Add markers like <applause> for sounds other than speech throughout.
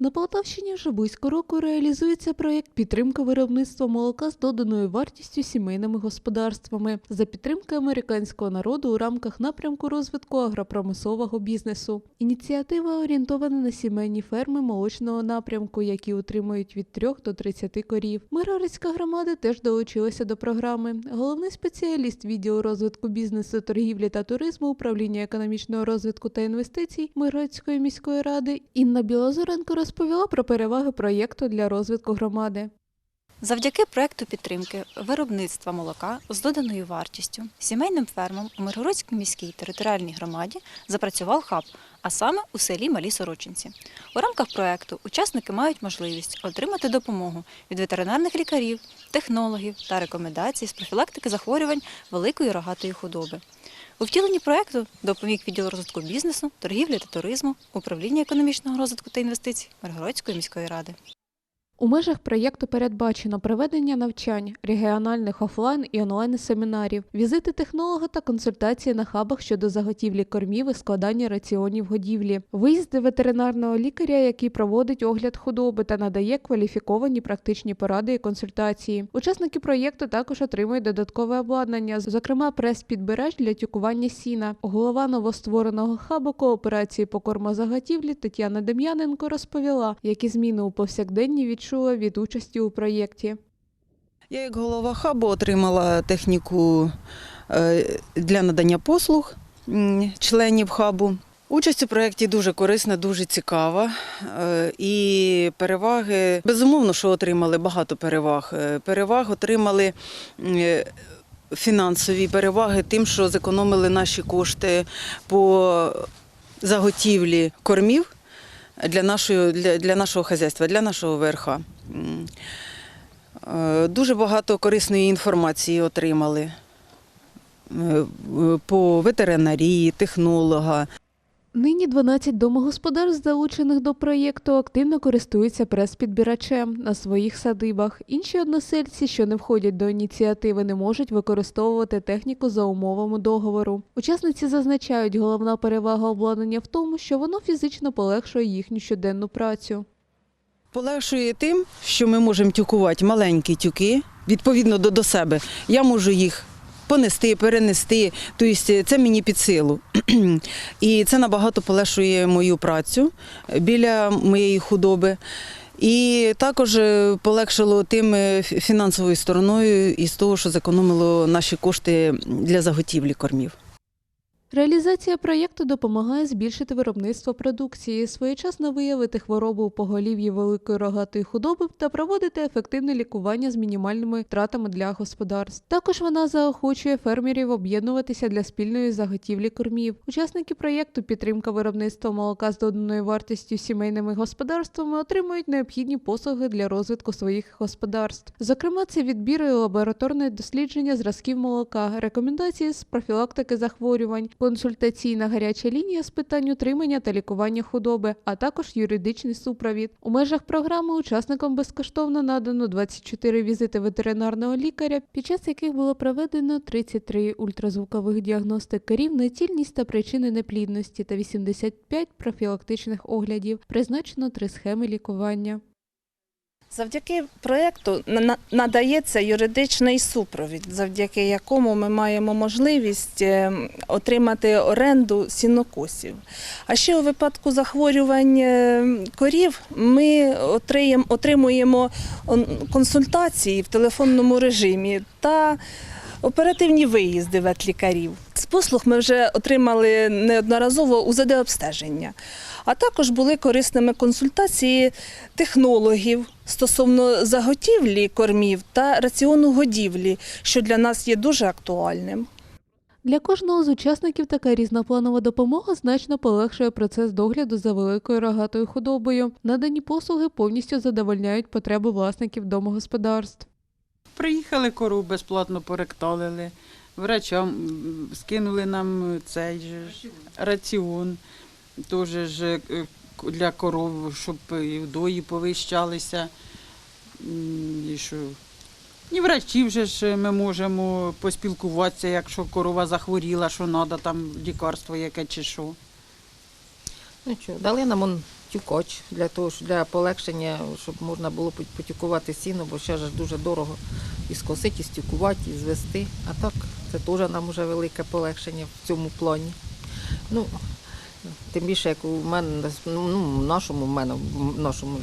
На Полтавщині вже близько року реалізується проєкт підтримка виробництва молока з доданою вартістю сімейними господарствами за підтримки американського народу у рамках напрямку розвитку агропромислового бізнесу. Ініціатива орієнтована на сімейні ферми молочного напрямку, які утримують від 3 до 30 корів. Миргородська громада теж долучилася до програми. Головний спеціаліст відділу розвитку бізнесу, торгівлі та туризму управління економічного розвитку та інвестицій Миргородської міської ради Інна Білозоренко розповіла про переваги проєкту для розвитку громади. Завдяки проекту підтримки виробництва молока з доданою вартістю сімейним фермам у Миргородській міській територіальній громаді запрацював хаб, а саме у селі Малі Сорочинці. У рамках проекту учасники мають можливість отримати допомогу від ветеринарних лікарів, технологів та рекомендацій з профілактики захворювань великої рогатої худоби. У втіленні проекту допоміг відділ розвитку бізнесу, торгівлі та туризму, управління економічного розвитку та інвестицій Миргородської міської ради. У межах проєкту передбачено проведення навчань, регіональних офлайн і онлайн семінарів, візити технолога та консультації на хабах щодо заготівлі кормів і складання раціонів годівлі, виїзди ветеринарного лікаря, який проводить огляд худоби та надає кваліфіковані практичні поради і консультації. Учасники проєкту також отримують додаткове обладнання, зокрема прес-підбирач для тюкування сіна. Голова новоствореного хабу кооперації по кормозаготівлі Тетяна Дем'яненко розповіла, які зміни у повсякденні відчула від участі у проєкті. Я як голова хабу отримала техніку е, для надання послуг членів хабу. Участь у проєкті дуже корисна, дуже цікава. Е, І переваги, безумовно, що отримали багато переваг. Е, Переваг отримали фінансові переваги тим, що зекономили наші кошти по заготівлі кормів для нашого, для, для нашого хазяйства, для нашого верха. Е, Дуже багато корисної інформації отримали е, по ветеринарії, технолога. Нині 12 домогосподарств, залучених до проєкту, активно користуються прес-підбирачем на своїх садибах. Інші односельці, що не входять до ініціативи, не можуть використовувати техніку за умовами договору. Учасниці зазначають, головна перевага обладнання в тому, що воно фізично полегшує їхню щоденну працю. Полегшує тим, що ми можемо тюкувати маленькі тюки відповідно до себе. Я можу їх понести, перенести, тобто це мені під силу. <clears throat> І це набагато полегшує мою працю біля моєї худоби. І також е, полегшило тим е, фінансовою стороною із того, що зекономило наші кошти для заготівлі кормів. Реалізація проєкту допомагає збільшити виробництво продукції, своєчасно виявити хворобу у поголів'ї великої рогатої худоби та проводити ефективне лікування з мінімальними втратами для господарств. Також вона заохочує фермерів об'єднуватися для спільної заготівлі кормів. Учасники проєкту підтримка виробництва молока з доданою вартістю сімейними господарствами отримують необхідні послуги для розвитку своїх господарств. Зокрема, це відбір і лабораторне дослідження зразків молока, рекомендації з профілактики захворювань, консультаційна гаряча лінія з питань утримання та лікування худоби, а також юридичний супровід. У межах програми учасникам безкоштовно надано 24 візити ветеринарного лікаря, під час яких було проведено 33 ультразвукових діагностик корів на цільність та причини неплідності та 85 профілактичних оглядів. Призначено три схеми лікування. Завдяки проєкту на- на- надається юридичний супровід, завдяки якому ми маємо можливість е, отримати оренду сінокосів. А ще у випадку захворювань е, корів ми отримуємо консультації в телефонному режимі та оперативні виїзди ветлікарів. З послуг ми вже отримали неодноразово УЗД обстеження. А також були корисними консультації технологів стосовно заготівлі кормів та раціону годівлі, що для нас є дуже актуальним. Для кожного з учасників така різнопланова допомога значно полегшує процес догляду за великою рогатою худобою. Надані послуги повністю задовольняють потреби власників домогосподарств. Приїхали кору безплатно поректалили, врачам скинули нам цей же раціон, теж ж е, для коров, щоб і вдої повищалися. І що. І врачі вже ж ми можемо поспілкуватися, якщо корова захворіла, що треба там лікарство яке чи що. Ну що, дали нам тюкоч для того, для полегшення, щоб можна було потюкувати сіно, бо ще ж дуже дорого і скосити, і стюкувати, і звести. А так це теж нам вже велике полегшення в цьому плані. Ну, Тим більше, як у мене ну, в нашому, в мене в нашому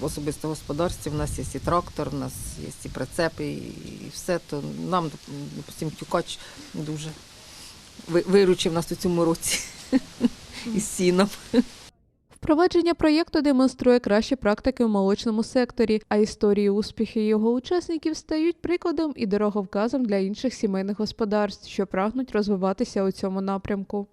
особистому господарстві, в нас є і трактор, у нас є і прицепи, і все, то нам, допустим, тюкач дуже виручив нас у цьому році <laughs> із сіном. Впровадження проєкту демонструє кращі практики в молочному секторі, а історії успіхів його учасників стають прикладом і дороговказом для інших сімейних господарств, що прагнуть розвиватися у цьому напрямку.